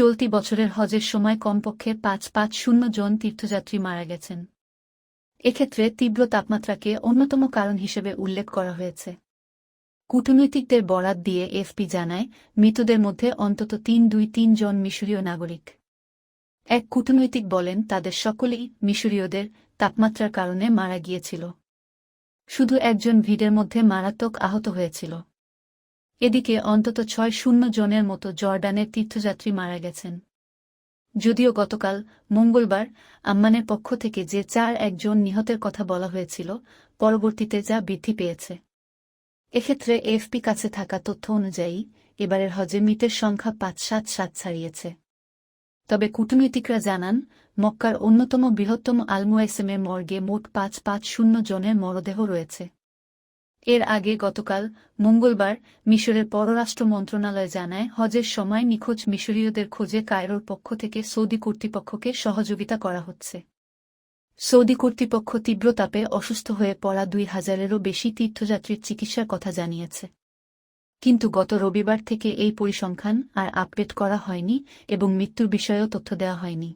চলতি বছরের হজের সময় কমপক্ষে পাঁচ পাঁচ শূন্য জন তীর্থযাত্রী মারা গেছেন। এক্ষেত্রে তীব্র তাপমাত্রাকে অন্যতম কারণ হিসেবে উল্লেখ করা হয়েছে। কূটনৈতিকদের বরাত দিয়ে এফপি জানায়, মৃতদের মধ্যে অন্তত তিন দুই তিন জন মিশরীয় নাগরিক। এক কূটনৈতিক বলেন, তাদের সকলেই মিশরীয়দের তাপমাত্রার কারণে মারা গিয়েছিল। শুধু একজন ভিড়ের মধ্যে মারাত্মক আহত হয়েছিল। এদিকে অন্তত ছয় শূন্য জনের মতো জর্ডানের তীর্থযাত্রী মারা গেছেন। যদিও গতকাল মঙ্গলবার আম্মানের পক্ষ থেকে যে চার একজন নিহতের কথা বলা হয়েছিল, পরবর্তীতে যা বৃদ্ধি পেয়েছে। এক্ষেত্রে এফপি কাছে থাকা তথ্য অনুযায়ী, এবারের হজে মৃতের সংখ্যা পাঁচ সাত সাত ছাড়িয়েছে। তবে কূটনৈতিকরা জানান, মক্কার অন্যতম বৃহত্তম আলমুয়াইসেমের মর্গে মোট পাঁচ পাঁচ শূন্য জনের মরদেহ রয়েছে। এর আগে গতকাল মঙ্গলবার মিশরের পররাষ্ট্র মন্ত্রণালয় জানায়, হজের সময় নিখোঁজ মিশরীয়দের খোঁজে কায়রোর পক্ষ থেকে সৌদি কর্তৃপক্ষকে সহযোগিতা করা হচ্ছে। সৌদি কর্তৃপক্ষ তীব্র তাপে অসুস্থ হয়ে পড়া দুই হাজারেরও বেশি তীর্থযাত্রীর চিকিৎসার কথা জানিয়েছে। কিন্তু গত রবিবার থেকে এই পরিসংখ্যান আর আপডেট করা হয়নি এবং মৃত্যুর বিষয়েও তথ্য দেওয়া হয়নি।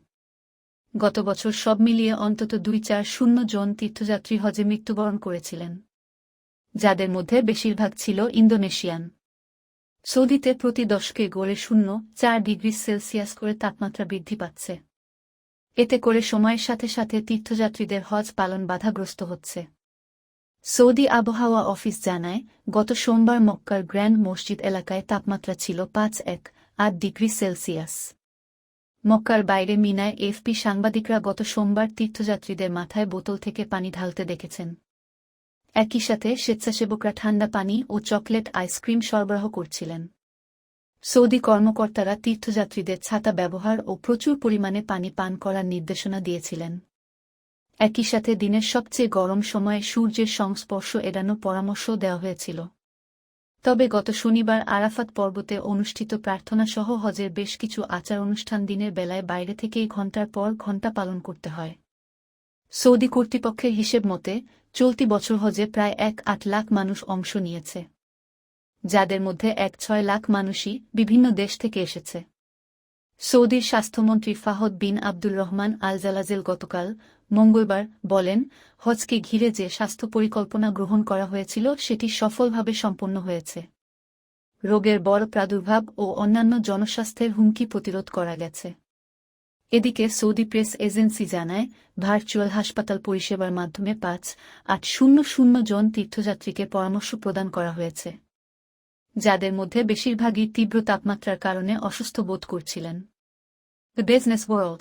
গত বছর সব মিলিয়ে অন্তত দুই চার শূন্য জন তীর্থযাত্রী হজে মৃত্যুবরণ করেছিলেন। যাদের মধ্যে বেশিরভাগ ছিল ইন্দোনেশিয়ান। সৌদিতে প্রতি দশকে গড়ে শূন্য চার ডিগ্রি সেলসিয়াস করে তাপমাত্রা বৃদ্ধি পাচ্ছে। এতে করে সময়ের সাথে সাথে তীর্থযাত্রীদের হজ পালন বাধাগ্রস্ত হচ্ছে। সৌদি আবহাওয়া অফিস জানায়, গত সোমবার মক্কার গ্র্যান্ড মসজিদ এলাকায় তাপমাত্রা ছিল পাঁচ এক আট ডিগ্রি সেলসিয়াস। মক্কার বাইরে মিনায় এফপি সাংবাদিকরা গত সোমবার তীর্থযাত্রীদের মাথায় বোতল থেকে পানি ঢালতে দেখেছেন। একই সাথে স্বেচ্ছাসেবকরা ঠান্ডা পানি ও চকলেট আইসক্রিম সরবরাহ করছিলেন। সৌদি কর্মকর্তারা তীর্থযাত্রীদের ছাতা ব্যবহার ও প্রচুর পরিমাণে পানি পান করার নির্দেশনা দিয়েছিলেন। একই সাথে দিনের সবচেয়ে গরম সময়ে সূর্যের সংস্পর্শ এড়ানো পরামর্শ দেওয়া হয়েছিল। তবে গত শনিবার আরাফাত পর্বতে অনুষ্ঠিত প্রার্থনা সহ হজের বেশ কিছু আচার অনুষ্ঠান দিনের বেলায় বাইরে থেকেই ঘণ্টার পর ঘণ্টা পালন করতে হয়। সৌদি কর্তৃপক্ষের হিসেব মতে, চলতি বছর হজে প্রায় এক আট লাখ মানুষ অংশ নিয়েছে, যাদের মধ্যে এক ছয় লাখ মানুষই বিভিন্ন দেশ থেকে এসেছে। সৌদির স্বাস্থ্যমন্ত্রী ফাহদ বিন আব্দুল রহমান আল জালাজেল গতকাল মঙ্গলবার বলেন, হজকে ঘিরে যে স্বাস্থ্য পরিকল্পনা গ্রহণ করা হয়েছিল, সেটি সফলভাবে সম্পন্ন হয়েছে। রোগের বড় প্রাদুর্ভাব ও অন্যান্য জনস্বাস্থ্যের হুমকি প্রতিরোধ করা গেছে। এদিকে সৌদি প্রেস এজেন্সি জানায়, ভার্চুয়াল হাসপাতাল পরিষেবার মাধ্যমে পাঁচ আট শূন্য শূন্য জন তীর্থযাত্রীকে পরামর্শ প্রদান করা হয়েছে, যাদের মধ্যে বেশিরভাগই তীব্র তাপমাত্রার কারণে অসুস্থ বোধ করছিলেন। The business world